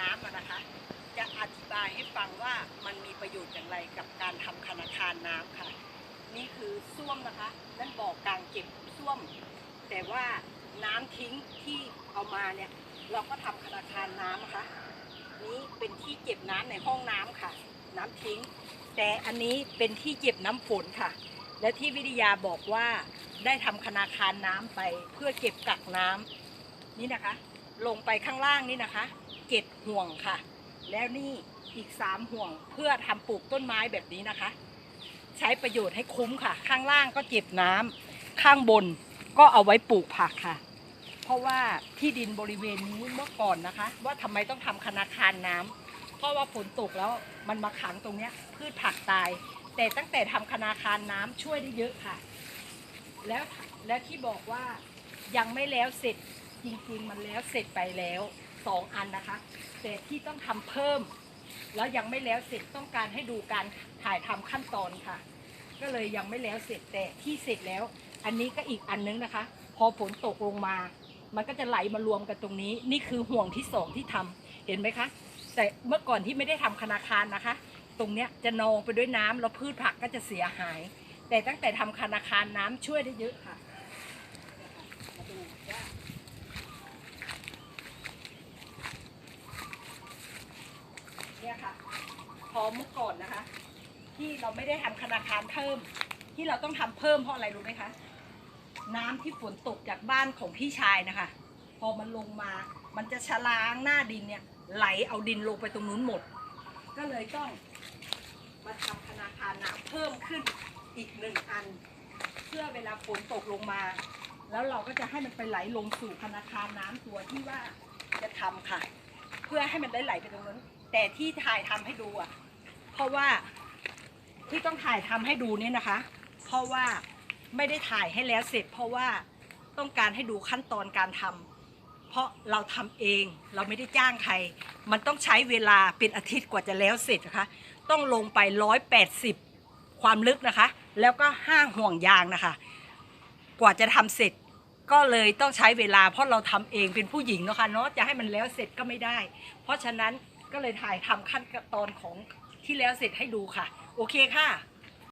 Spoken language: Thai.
น้ำอะนะคะ จะอธิบายให้ฟังว่ามันมีประโยชน์อย่างไรกับการทำธนาคารน้ำค่ะ นี่คือส้วมนะคะนั่นบ่อกลางเก็บส้วม แต่ว่าน้ำทิ้งที่เอามาเนี่ยเราก็ทำธนาคารน้ำนะคะนี้เป็นที่เก็บน้ำในห้องน้ำค่ะ น้ำทิ้ง แต่อันนี้เป็นที่เก็บน้ำฝนค่ะ และที่วิทยาบอกว่าได้ทำธนาคารน้ำไปเพื่อเก็บกักน้ำนี่นะคะ ลงไปข้างล่างนี่นะคะ เจ็ดห่วงค่ะ แล้วนี่อีกสามห่วงเพื่อทำปลูกต้นไม้แบบนี้นะคะ ใช้ประโยชน์ให้คุ้มค่ะ ข้างล่างก็เก็บน้ำข้างบนก็เอาไว้ปลูกผักค่ะ เพราะว่าที่ดินบริเวณนี้เมื่อก่อนนะคะ ว่าทำไมต้องทำธนาคารน้ำเพราะว่าฝนตกแล้วมันมาขังตรงเนี้ยพืชผักตาย แต่ตั้งแต่ทำธนาคารน้ำช่วยได้เยอะค่ะ แล้วแล้วที่บอกว่ายังไม่แล้วเสร็จจริงๆมันแล้วเสร็จไปแล้ว สองอันนะคะแต่ที่ต้องทำเพิ่ม แล้วยังไม่แล้วเสร็จต้องการให้ดูการถ่ายทำขั้นตอนค่ะ ก็เลยยังไม่แล้วเสร็จแต่ที่เสร็จแล้ว อันนี้ก็อีกอันนึงนะคะ พอฝนตกลงมา มันก็จะไหลมารวมกันตรงนี้ นี่คือห่วงที่สองที่ทำเห็นไหมคะ แต่เมื่อก่อนที่ไม่ได้ทำธนาคารนะคะ ตรงเนี้ยจะนองไปด้วยน้ำแล้วพืชผักก็จะเสียหาย แต่ตั้งแต่ทำธนาคารน้ำช่วยได้เยอะค่ะมาดูว่าเนี่ยค่ะ พอ เมื่อก่อนนะคะ ที่เราไม่ได้ทำธนาคารเพิ่ม ที่เราต้องทำเพิ่มเพราะอะไรรู้ไหมคะ น้ำที่ฝนตกจากบ้านของพี่ชายนะคะ พอมันลงมา มันจะชะล้างหน้าดินเนี่ย ไหลเอาดินลงไปตรงนู้นหมด ก็เลยต้องมาทำธนาคารน้ำเพิ่มขึ้นอีกหนึ่งอัน เพื่อเวลาฝนตกลงมา แล้วเราก็จะให้มันไปไหลลงสู่ธนาคารน้ำตัวที่ว่าจะทำค่ะ เพื่อให้มันได้ไหลไปตรงนั้นแต่ที่ถ่ายทำให้ดูอะ ราะว่าที่ต้องถ่ายทำให้ดูเนี่ยนะคะ เพราะว่าไม่ได้ถ่ายให้แล้วเสร็จ เพราะว่าต้องการให้ดูขั้นตอนการทำเพราะเราทำเองเราไม่ได้จ้างใคร มันต้องใช้เวลาเป็นอาทิตย์กว่าจะแล้วเสร็จนะคะ ต้องลงไปร้อยแปดสิบความลึกนะคะ แล้วก็ห้าห่วงยางนะคะ กว่าจะทำเสร็จก็เลยต้องใช้เวลาเพราะเราทำเองเป็นผู้หญิงนะคะเนาะจะให้มันแล้วเสร็จก็ไม่ได้ เพราะฉะนั้นก็เลยถ่ายทำขั้นตอนของ ที่แล้วเสร็จให้ดูค่ะ โอเคค่ะ